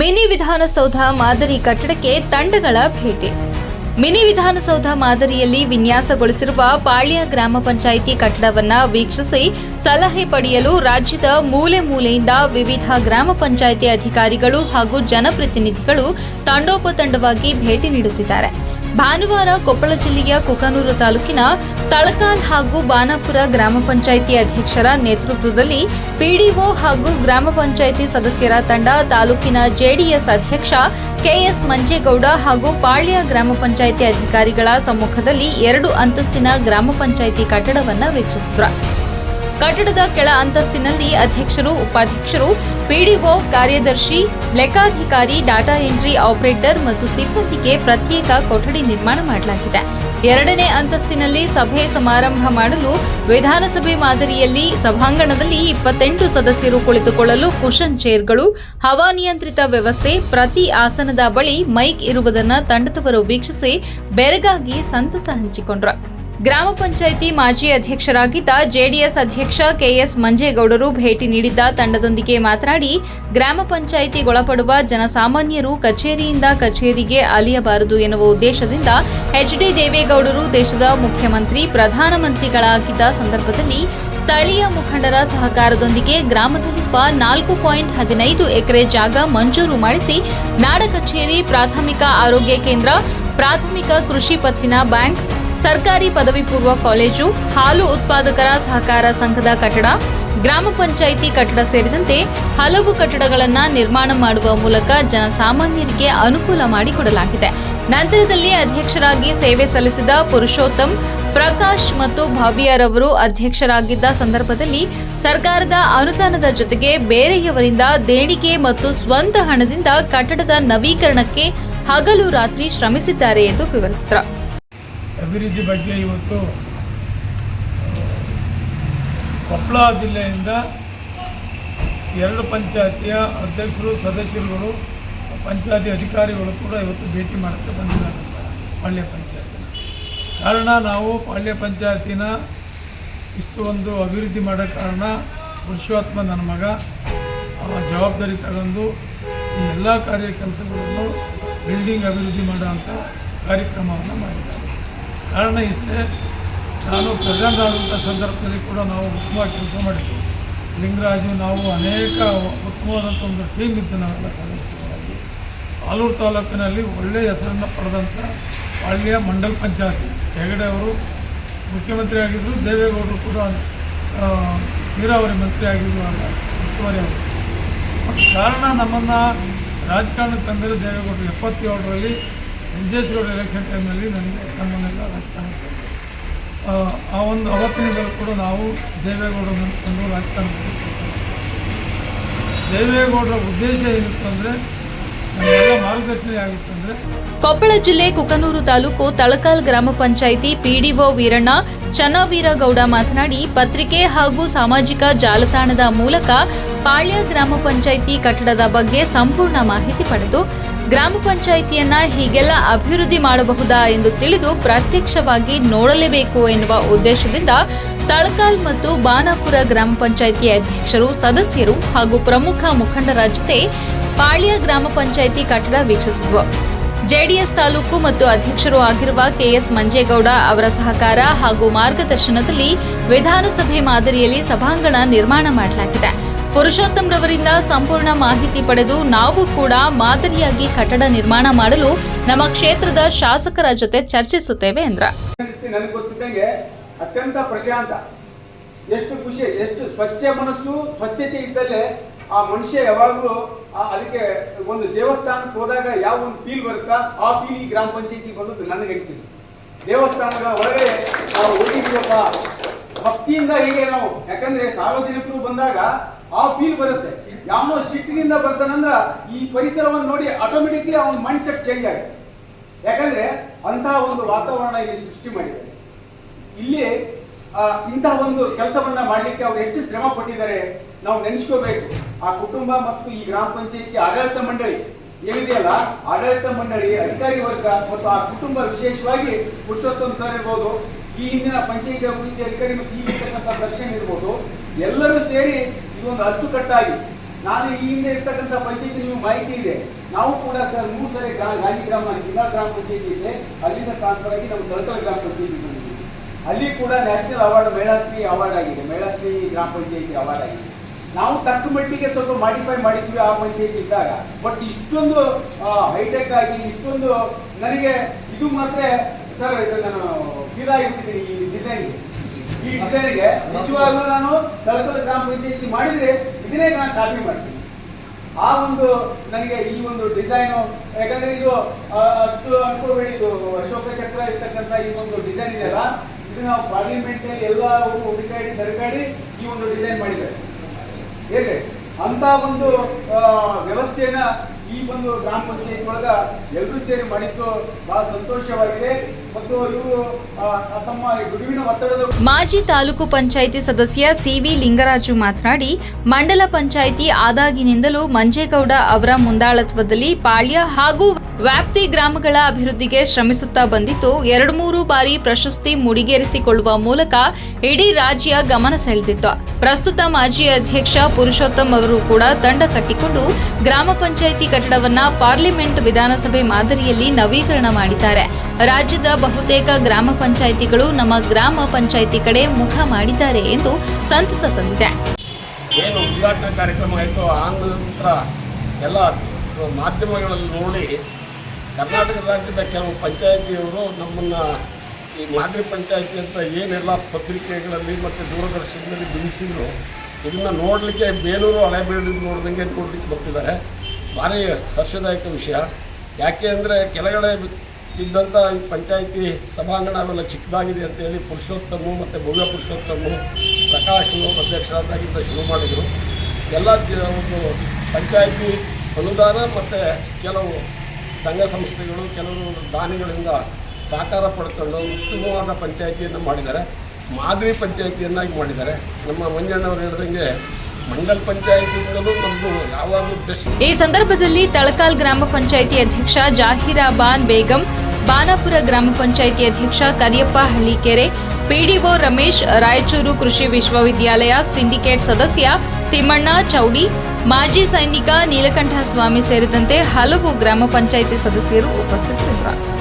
Mini Vidhana Soudha ಮಾದರಿ ಕಟ್ಟಡಕ್ಕೆ ತಂಡಗಳ ಭೇಟಿ. ಮಿನಿ ವಿಧಾನಸೌಧ ಮಾದರಿಯಲ್ಲಿ ವಿನ್ಯಾಸಗೊಳಿಸಿರುವ ಪಾಳ್ಯ ಗ್ರಾಮ ಪಂಚಾಯಿತಿ ಕಟ್ಟಡವನ್ನ ವೀಕ್ಷಿಸಿ ಸಲಹೆ ಪಡೆಯಲು ರಾಜ್ಯದ ಮೂಲೆ ಮೂಲೆಯಿಂದ ವಿವಿಧ ಗ್ರಾಮ ಪಂಚಾಯಿತಿ ಅಧಿಕಾರಿಗಳು ಹಾಗೂ ಜನಪ್ರತಿನಿಧಿಗಳು ತಂಡೋಪತಂಡವಾಗಿ ಭೇಟಿ ನೀಡುತ್ತಿದ್ದಾರೆ. ಭಾನುವಾರ ಕೊಪ್ಪಳ ಜಿಲ್ಲೆಯ ಕುಕನೂರು ತಾಲೂಕಿನ ತಳಕಾಲ್ ಹಾಗೂ ಬಾನಾಪುರ ಗ್ರಾಮ ಪಂಚಾಯಿತಿ ಅಧ್ಯಕ್ಷರ ನೇತೃತ್ವದಲ್ಲಿ ಪಿಡಿಒ ಹಾಗೂ ಗ್ರಾಮ ಪಂಚಾಯಿತಿ ಸದಸ್ಯರ ತಂಡ, ತಾಲೂಕಿನ ಜೆಡಿಎಸ್ ಅಧ್ಯಕ್ಷ ಕೆಎಸ್ ಮಂಜೇಗೌಡ ಹಾಗೂ ಪಾಳ್ಯ ಗ್ರಾಮ ಪಂಚಾಯಿತಿ ಅಧಿಕಾರಿಗಳ ಸಮ್ಮುಖದಲ್ಲಿ ಎರಡು ಅಂತಸ್ತಿನ ಗ್ರಾಮ ಪಂಚಾಯಿತಿ ಕಟ್ಟಡವನ್ನು ವೀಕ್ಷಿಸಿದ್ರು. ಕಟ್ಟಡದ ಕೆಳ ಅಂತಸ್ತಿನಲ್ಲಿ ಅಧ್ಯಕ್ಷರು, ಉಪಾಧ್ಯಕ್ಷರು, ಪಿಡಿಒ ಕಾರ್ಯದರ್ಶಿ, ಲೆಕ್ಕಾಧಿಕಾರಿ, ಡಾಟಾ ಎಂಟ್ರಿ ಆಪರೇಟರ್ ಮತ್ತು ಸಿಬ್ಬಂದಿಗೆ ಪ್ರತ್ಯೇಕ ಕೊಠಡಿ ನಿರ್ಮಾಣ ಮಾಡಲಾಗಿದೆ. ಎರಡನೇ ಅಂತಸ್ತಿನಲ್ಲಿ ಸಭೆ ಸಮಾರಂಭ ಮಾಡಲು ವಿಧಾನಸಭೆ ಮಾದರಿಯಲ್ಲಿ ಸಭಾಂಗಣದಲ್ಲಿ ಇಪ್ಪತ್ತೆಂಟು ಸದಸ್ಯರು ಕುಳಿತುಕೊಳ್ಳಲು ಕುಶನ್ ಚೇರ್ಗಳು ಹವಾನಿಯಂತ್ರಿತ ವ್ಯವಸ್ಥೆ, ಪ್ರತಿ ಆಸನದ ಬಳಿ ಮೈಕ್ ಇರುವುದನ್ನು ತಂಡದವರು ವೀಕ್ಷಿಸಿ ಬೆರಗಾಗಿ ಸಂತಸ ಹಂಚಿಕೊಂಡ್ರು. ಗ್ರಾಮ ಪಂಚಾಯಿತಿ ಮಾಜಿ ಅಧ್ಯಕ್ಷರಾಗಿದ್ದ ಜೆಡಿಎಸ್ ಅಧ್ಯಕ್ಷ ಕೆಎಸ್ ಮಂಜೇಗೌಡರು ಭೇಟಿ ನೀಡಿದ್ದ ತಂಡದೊಂದಿಗೆ ಮಾತನಾಡಿ, ಗ್ರಾಮ ಪಂಚಾಯಿತಿಗೊಳಪಡುವ ಜನಸಾಮಾನ್ಯರು ಕಚೇರಿಯಿಂದ ಕಚೇರಿಗೆ ಅಲಿಯಬಾರದು ಎನ್ನುವ ಉದ್ದೇಶದಿಂದ ಎಚ್ಡಿ ದೇವೇಗೌಡರು ದೇಶದ ಮುಖ್ಯಮಂತ್ರಿ, ಪ್ರಧಾನಮಂತ್ರಿಗಳಾಗಿದ್ದ ಸಂದರ್ಭದಲ್ಲಿ ಸ್ಥಳೀಯ ಮುಖಂಡರ ಸಹಕಾರದೊಂದಿಗೆ ಗ್ರಾಮದಲ್ಲಿರುವ ನಾಲ್ಕು ಪಾಯಿಂಟ್ ಹದಿನೈದು ಎಕರೆ ಜಾಗ ಮಂಜೂರು ಮಾಡಿಸಿ, ನಾಡ ಕಚೇರಿ ಪ್ರಾಥಮಿಕ ಆರೋಗ್ಯ ಕೇಂದ್ರ, ಪ್ರಾಥಮಿಕ ಕೃಷಿ ಪತ್ತಿನ ಬ್ಯಾಂಕ್ ಸರ್ಕಾರಿ ಪದವಿ ಪೂರ್ವ ಕಾಲೇಜು, ಹಾಲು ಉತ್ಪಾದಕರ ಸಹಕಾರ ಸಂಘದ ಕಟ್ಟಡ, ಗ್ರಾಮ ಪಂಚಾಯಿತಿ ಕಟ್ಟಡ ಸೇರಿದಂತೆ ಹಲವು ಕಟ್ಟಡಗಳನ್ನು ನಿರ್ಮಾಣ ಮಾಡುವ ಮೂಲಕ ಜನಸಾಮಾನ್ಯರಿಗೆ ಅನುಕೂಲ ಮಾಡಿಕೊಡಲಾಗಿದೆ. ನಂತರದಲ್ಲಿ ಅಧ್ಯಕ್ಷರಾಗಿ ಸೇವೆ ಸಲ್ಲಿಸಿದ ಪುರುಷೋತ್ತಮ್, ಪ್ರಕಾಶ್ ಮತ್ತು ಭವ್ಯರವರು ಅಧ್ಯಕ್ಷರಾಗಿದ್ದ ಸಂದರ್ಭದಲ್ಲಿ ಸರ್ಕಾರದ ಅನುದಾನದ ಜೊತೆಗೆ ಬೇರೆಯವರಿಂದ ದೇಣಿಗೆ ಮತ್ತು ಸ್ವಂತ ಹಣದಿಂದ ಕಟ್ಟಡದ ನವೀಕರಣಕ್ಕೆ ಹಗಲು ರಾತ್ರಿ ಶ್ರಮಿಸಿದ್ದಾರೆ ಎಂದು ವಿವರಿಸಿದರು. ಅಭಿವೃದ್ಧಿ ಬಗ್ಗೆ ಇವತ್ತು ಕೊಪ್ಪಳ ಜಿಲ್ಲೆಯಿಂದ ಎರಡು ಪಂಚಾಯತಿಯ ಅಧ್ಯಕ್ಷರು, ಸದಸ್ಯರುಗಳು, ಪಂಚಾಯತಿ ಅಧಿಕಾರಿಗಳು ಕೂಡ ಇವತ್ತು ಭೇಟಿ ಮಾಡೋಕ್ಕೆ ಬಂದಿದ್ದಾರೆ ಪಾಳ್ಯ ಪಂಚಾಯತಿ. ಕಾರಣ ನಾವು ಪಾಳ್ಯ ಪಂಚಾಯತಿನ ಇಷ್ಟು ಒಂದು ಅಭಿವೃದ್ಧಿ ಮಾಡೋ ಕಾರಣ ಪುರುಷೋತ್ಮ ನನ್ನ ಮಗ ಅವರ ಜವಾಬ್ದಾರಿ ತಗೊಂಡು ಈ ಎಲ್ಲ ಕಾರ್ಯ ಕೆಲಸಗಳನ್ನು ಬಿಲ್ಡಿಂಗ್ ಅಭಿವೃದ್ಧಿ ಮಾಡೋ ಅಂಥ ಕಾರ್ಯಕ್ರಮವನ್ನು ಮಾಡಿದ್ದಾರೆ. ಕಾರಣ ಇಷ್ಟೇ, ನಾನು ಪ್ರೆಸಿಡೆಂಟ್ ಆದಂಥ ಸಂದರ್ಭದಲ್ಲಿ ಕೂಡ ನಾವು ಉತ್ತಮವಾಗಿ ಕೆಲಸ ಮಾಡಿದ್ವಿ. ಲಿಂಗರಾಜು, ನಾವು ಅನೇಕ ಉತ್ತಮವಾದಂಥ ಒಂದು ಟೀಮ್ ಇತ್ತು ನಾವೆಲ್ಲ ಸದಸ್ಯರಾಗಿ. ಆಲೂರು ತಾಲೂಕಿನಲ್ಲಿ ಒಳ್ಳೆಯ ಹೆಸರನ್ನು ಪಡೆದಂಥ ಹಳ್ಳಿಯ ಮಂಡಲ್ ಪಂಚಾಯತಿ. ಹೆಗಡೆ ಅವರು ಮುಖ್ಯಮಂತ್ರಿ ಆಗಿದ್ದರು ದೇವೇಗೌಡರು ಕೂಡ ನೀರಾವರಿ ಮಂತ್ರಿ ಆಗಿದ್ದರು ಆಗ ಉಸ್ತುವಾರಿ ಅವರು. ಕಾರಣ ನಮ್ಮನ್ನು ರಾಜಕಾರಣಕ್ಕೆ ತಂದರೆ ದೇವೇಗೌಡರು ಎಪ್ಪತ್ತೇಳರಲ್ಲಿ ವಿಜಯೇಶ್ವರ ಎಲೆಕ್ಷನ್ ಟೈಮಲ್ಲಿ ನನಗೆ ನಮ್ಮನ್ನೆಲ್ಲ ರಾಜಕಾರಣಕ್ಕೆ ತಂದರು. ಆ, ಒಂದು ಅವತ್ತಿನಿಂದಲೂ ಕೂಡ ನಾವು ದೇವೇಗೌಡರನ್ನು ನಂಬಿಕೊಂಡು ರಾಜಕಾರಣ ದೇವೇಗೌಡರ ಉದ್ದೇಶ ಏನಿತ್ತು ಅಂದರೆ ಕೊಪ್ಪಳ ಜಿಲ್ಲೆ ಕುಕನೂರು ತಾಲೂಕು ತಳಕಾಲ್ ಗ್ರಾಮ ಪಂಚಾಯಿತಿ ಪಿಡಿಒ ವೀರಣ್ಣ ಚನ್ನವೀರಗೌಡ ಮಾತನಾಡಿ, ಪತ್ರಿಕೆ ಹಾಗೂ ಸಾಮಾಜಿಕ ಜಾಲತಾಣದ ಮೂಲಕ ಪಾಳ್ಯ ಗ್ರಾಮ ಪಂಚಾಯಿತಿ ಕಟ್ಟಡದ ಬಗ್ಗೆ ಸಂಪೂರ್ಣ ಮಾಹಿತಿ ಪಡೆದು, ಗ್ರಾಮ ಪಂಚಾಯಿತಿಯನ್ನ ಹೀಗೆಲ್ಲ ಅಭಿವೃದ್ಧಿ ಮಾಡಬಹುದಾ ಎಂದು ತಿಳಿದು ಪ್ರತ್ಯಕ್ಷವಾಗಿ ನೋಡಲೇಬೇಕು ಎನ್ನುವ ಉದ್ದೇಶದಿಂದ ತಳಕಾಲ್ ಮತ್ತು ಬಾನಾಪುರ ಗ್ರಾಮ ಪಂಚಾಯಿತಿ ಅಧ್ಯಕ್ಷರು, ಸದಸ್ಯರು ಹಾಗೂ ಪ್ರಮುಖ ಮುಖಂಡರ ಜೊತೆ ಪಾಳ್ಯ ಗ್ರಾಮ ಪಂಚಾಯಿತಿ ಕಟ್ಟಡ ವೀಕ್ಷಿಸಿದ್ವು. ಜೆಡಿಎಸ್ ತಾಲೂಕು ಮತ್ತು ಅಧ್ಯಕ್ಷರು ಆಗಿರುವ ಕೆಎಸ್ ಮಂಜೇಗೌಡ ಅವರ ಸಹಕಾರ ಹಾಗೂ ಮಾರ್ಗದರ್ಶನದಲ್ಲಿ ವಿಧಾನಸಭೆ ಮಾದರಿಯಲ್ಲಿ ಸಭಾಂಗಣ ನಿರ್ಮಾಣ ಮಾಡಲಾಗಿದೆ. ಪುರುಷೋತ್ತಮ್ ರವರಿಂದ ಸಂಪೂರ್ಣ ಮಾಹಿತಿ ಪಡೆದು ನಾವು ಕೂಡ ಮಾದರಿಯಾಗಿ ಕಟ್ಟಡ ನಿರ್ಮಾಣ ಮಾಡಲು ನಮ್ಮ ಕ್ಷೇತ್ರದ ಶಾಸಕರ ಜೊತೆ ಚರ್ಚಿಸುತ್ತೇವೆ ಎಂದ್ರ. ಅತ್ಯಂತ ಪ್ರಶಾಂತ. ಎಷ್ಟು ಖುಷಿ, ಎಷ್ಟು ಸ್ವಚ್ಛ ಮನಸ್ಸು, ಸ್ವಚ್ಛತೆ ಇದ್ದಲ್ಲೇ ಆ ಮನುಷ್ಯ ಯಾವಾಗಲೂ ಅದಕ್ಕೆ ಒಂದು ದೇವಸ್ಥಾನಕ್ಕೆ ಹೋದಾಗ ಯಾವ ಒಂದು ಫೀಲ್ ಬರುತ್ತಾ? ಆ ಫೀಲ್ ಈ ಗ್ರಾಮ ಪಂಚಾಯತಿ ಬಂದದ್ದು ನನಗೆ ಅನಿಸಿದ್ದು. ದೇವಸ್ಥಾನಗಳ ಹೊರಗಡೆ ನಾವು ಹೋಗಿದ್ದೀವಪ್ಪ. ಭಕ್ತಿಯಿಂದ ಹೀಗೆ ನಾವು. ಯಾಕಂದ್ರೆ ಸಾರ್ವಜನಿಕರು ಬಂದಾಗ ಆ ಫೀಲ್ ಬರುತ್ತೆ. ಯಾವನೋ ಸಿಟ್ಟಿನಿಂದ ಬರ್ತಾನಂದ್ರ ಈ ಪರಿಸರವನ್ನು ನೋಡಿ ಆಟೋಮೆಟಿಕ್ಲಿ ಅವನ ಮೈಂಡ್ ಸೆಟ್ ಚೇಂಜ್ ಆಗುತ್ತೆ. ಯಾಕಂದ್ರೆ ಅಂತಹ ಒಂದು ವಾತಾವರಣ ಇಲ್ಲಿ ಸೃಷ್ಟಿ ಮಾಡಿದೆ ಇಲ್ಲಿ ಇಂತಹ ಒಂದು ಕೆಲಸವನ್ನ ಮಾಡಲಿಕ್ಕೆ ಅವ್ರು ಎಷ್ಟು ಶ್ರಮ ಪಟ್ಟಿದ್ದಾರೆ? ನಾವು ನೆನೆಸ್ಕೋಬೇಕು. ಆ ಕುಟುಂಬ ಮತ್ತು ಈ ಗ್ರಾಮ ಪಂಚಾಯತಿ ಆಡಳಿತ ಮಂಡಳಿ ಏನಿದೆಯಲ್ಲ ಆಡಳಿತ ಮಂಡಳಿ, ಅಧಿಕಾರಿ ವರ್ಗ ಮತ್ತು ಆ ಕುಟುಂಬ ವಿಶೇಷವಾಗಿ ಪುರುಷೋತ್ತಮ್ ಸರ್ ಇರ್ಬೋದು, ಈ ಹಿಂದಿನ ಪಂಚಾಯಿತಿ ಅಭಿವೃದ್ಧಿ ಅಧಿಕಾರಿ ಮತ್ತು ಈ ಇರ್ತಕ್ಕಂಥ ದರ್ಶನ ಇರ್ಬೋದು, ಎಲ್ಲರೂ ಸೇರಿ ಇದೊಂದು ಅಚ್ಚುಕಟ್ಟಾಗಿ ನಾನು ಈ ಹಿಂದೆ ಇರ್ತಕ್ಕಂಥ ಪಂಚಾಯತಿ ನಿಮಗೆ ಮಾಹಿತಿ ಇದೆ. ನಾವು ಕೂಡ ಸರ್ ಮೂರು ಸರಿ ಗಾಂಧಿ ಗ್ರಾಮ, ಜಿಲ್ಲಾ ಗ್ರಾಮ ಪಂಚಾಯತಿ ಇದೆ. ಅಲ್ಲಿಂದ ಟ್ರಾನ್ಸ್ಫರ್ ಆಗಿ ನಮ್ಮ ತಳಕಲ್ ಗ್ರಾಮ ಪಂಚಾಯತಿ ಬಂದಿದ್ದೀವಿ. ಅಲ್ಲಿ ಕೂಡ ನ್ಯಾಷನಲ್ ಅವಾರ್ಡ್ ಮಹಿಳಾಶ್ರೀ ಅವಾರ್ಡ್ ಆಗಿದೆ. ಮಹಿಳಾಶ್ರೀ ಗ್ರಾಮ ಪಂಚಾಯತಿ ಅವಾರ್ಡ್ ಆಗಿದೆ. ನಾವು ತಕ್ಕ ಮಟ್ಟಿಗೆ ಸ್ವಲ್ಪ ಮಾಡಿಫೈ ಮಾಡಿದ್ವಿ ಆ ಪಂಚಾಯತ್ ಇದ್ದಾಗ. ಬಟ್ ಇಷ್ಟೊಂದು ಹೈಟೆಕ್ ಆಗಿ ಇಷ್ಟೊಂದು ನನಗೆ ಇದು ಮಾತ್ರ ಸರ್ ಇದು ನಾನು ಫೀಲಾಗಿಬಿಟ್ಟಿದ್ದೀನಿ ಈ ಡಿಸೈನ್ಗೆ ಈ ಡಿಸೈನ್ಗೆ ನಿಜವಾಗ್ಲೂ ನಾನು ತಳಕಲ್ ಗ್ರಾಮ ಪಂಚಾಯತಿ ಮಾಡಿದ್ರೆ ಇದನ್ನೇ ನಾನು ಕಾಪಿ ಮಾಡ್ತೀನಿ. ಆ ಒಂದು ನನಗೆ ಈ ಒಂದು ಡಿಸೈನು ಯಾಕಂದ್ರೆ ಇದು ಅಷ್ಟು ಅನ್ಕೋಬೇಡಿ ಇದು ಅಶೋಕ ಚಕ್ರ ಇರ್ತಕ್ಕಂಥ ಈ ಒಂದು ಡಿಸೈನ್ ಇದೆಯಲ್ಲ ಇದು ನಾವು ಪಾರ್ಲಿಮೆಂಟ್ ಎಲ್ಲ ಹುಡುಕಾಡಿ ತರಕಾಡಿ ಈ ಒಂದು ಡಿಸೈನ್ ಮಾಡಿದ್ದಾರೆ. ಹೇಗೆ? ಅಂತ ಒಂದು ವ್ಯವಸ್ಥೆಯನ್ನ ಈ ಒಂದು ಗ್ರಾಮ ಪಂಚಾಯತ್ ಒಳಗ ಎಲ್ಲರೂ ಸೇರಿ ಮಾಡಿದ್ದು ಬಹಳ ಸಂತೋಷವಾಗಿದೆ. ಮತ್ತು ಇವರು ತಮ್ಮ ಗುರುವಿನ ಒತ್ತಡದ ಮಾಜಿ ತಾಲೂಕು ಪಂಚಾಯಿತಿ ಸದಸ್ಯ ಸಿವಿ ಲಿಂಗರಾಜು ಮಾತನಾಡಿ, ಮಂಡಲ ಪಂಚಾಯಿತಿ ಆದಾಗಿನಿಂದಲೂ ಮಂಜೇಗೌಡ ಅವರ ಮುಂದಾಳತ್ವದಲ್ಲಿ ಪಾಳ್ಯ ಹಾಗೂ ವ್ಯಾಪ್ತಿ ಗ್ರಾಮಗಳ ಅಭಿವೃದ್ಧಿಗೆ ಶ್ರಮಿಸುತ್ತಾ ಬಂದಿತ್ತು ಎರಡು ಮೂರು ಬಾರಿ ಪ್ರಶಸ್ತಿ ಮುಡಿಗೇರಿಸಿಕೊಳ್ಳುವ ಮೂಲಕ ಇಡೀ ರಾಜ್ಯ ಗಮನ ಸೆಳೆದಿತ್ತು. ಪ್ರಸ್ತುತ ಮಾಜಿ ಅಧ್ಯಕ್ಷ ಪುರುಷೋತ್ತಮ್ ಅವರು ಕೂಡ ತಂಡ ಕಟ್ಟಿಕೊಂಡು ಗ್ರಾಮ ಪಂಚಾಯಿತಿ ಕಟ್ಟಡವನ್ನ ಪಾರ್ಲಿಮೆಂಟ್ ವಿಧಾನಸಭೆ ಮಾದರಿಯಲ್ಲಿ ನವೀಕರಣ ಮಾಡಿದ್ದಾರೆ. ರಾಜ್ಯದ ಬಹುತೇಕ ಗ್ರಾಮ ಪಂಚಾಯಿತಿಗಳು ನಮ್ಮ ಗ್ರಾಮ ಪಂಚಾಯಿತಿ ಕಡೆ ಮುಖ ಮಾಡಿದ್ದಾರೆ ಎಂದು ಸಂತಸ ತಂದಿದೆ. ಎಲ್ಲ ಮಾಧ್ಯಮಗಳಲ್ಲಿ ನೋಡಿ ಕರ್ನಾಟಕ ರಾಜ್ಯದ ಕೆಲವು ಪಂಚಾಯತಿಯವರು ನಮ್ಮನ್ನು ಈ ಮಾದರಿ ಪಂಚಾಯಿತಿ ಅಂತ ಏನೆಲ್ಲ ಪತ್ರಿಕೆಗಳಲ್ಲಿ ಮತ್ತು ದೂರದರ್ಶನದಲ್ಲಿ ಬಿಡಿಸಿದ್ರು, ಇದನ್ನು ನೋಡಲಿಕ್ಕೆ ಬೇಲೂರು ಹಳೆಬೀಡು ನೋಡ್ದಂಗೆ ನೋಡಲಿಕ್ಕೆ ಬರ್ತಿದ್ದಾರೆ. ಭಾರಿ ಹರ್ಷದಾಯಕ ವಿಷಯ. ಯಾಕೆ ಅಂದರೆ ಕೆಳಗಡೆ ಇದ್ದಂಥ ಪಂಚಾಯತಿ ಸಭಾಂಗಣ ಅವೆಲ್ಲ ಚಿಕ್ಕದಾಗಿದೆ ಅಂತೇಳಿ ಪುರುಷೋತ್ತಮು ಮತ್ತು ಭವ್ಯ ಪುರುಷೋತ್ತಮು ಪ್ರಕಾಶನು ಅಧ್ಯಕ್ಷರಾದಾಗಿಂದ ಶುರು ಮಾಡಿದರು. ಎಲ್ಲ ಒಂದು ಪಂಚಾಯಿತಿ ಅನುದಾನ ಮತ್ತು ಕೆಲವು ಸಂಘ ಸಂಸ್ಥೆಗಳು ಕೆಲವರು ದಾನಿಗಳಿಂದ ಸಹಕಾರ ಪಡ್ಕೊಂಡು ಉತ್ತಮವಾದ ಪಂಚಾಯಿತಿಯನ್ನು ಮಾಡಿದ್ದಾರೆ. ಮಾದರಿ ಪಂಚಾಯಿತಿಯನ್ನಾಗಿ ಮಾಡಿದ್ದಾರೆ. ನಮ್ಮ ಮಂಜಣ್ಣವರು ಹೇಳ್ದಂಗೆ ಮಂಡಲ್ ಪಂಚಾಯತಿಯಿಂದಲೂ ನಮ್ಮದು ಯಾವಾಗಲೂ ಬೆಸ್ಟ್. ಈ ಸಂದರ್ಭದಲ್ಲಿ ತಳಕಾಲ್ ಗ್ರಾಮ ಪಂಚಾಯಿತಿ ಅಧ್ಯಕ್ಷ ಜಾಹಿರಾಬಾನ್ ಬೇಗಂ, ಬಾನಾಪುರ ಗ್ರಾಮ ಪಂಚಾಯಿತಿ ಅಧ್ಯಕ್ಷ ಕರಿಯಪ್ಪ ಹಳ್ಳಿಕೆರೆ, ಪಿಡಿಒ ರಮೇಶ್, ರಾಯಚೂರು ಕೃಷಿ ವಿಶ್ವವಿದ್ಯಾಲಯ, ಸಿಂಡಿಕೇಟ್ ಸದಸ್ಯ ತಿಮ್ಮಣ್ಣ ಚೌಡಿ ಮಾಜಿ ಸೈನಿಕ ನೀಲಕಂಠ ಸ್ವಾಮಿ ಸೇರಿದಂತೆ ಹಲವು ಗ್ರಾಮ ಪಂಚಾಯಿತಿ ಸದಸ್ಯರು ಉಪಸ್ಥಿತರಿದ್ದರು.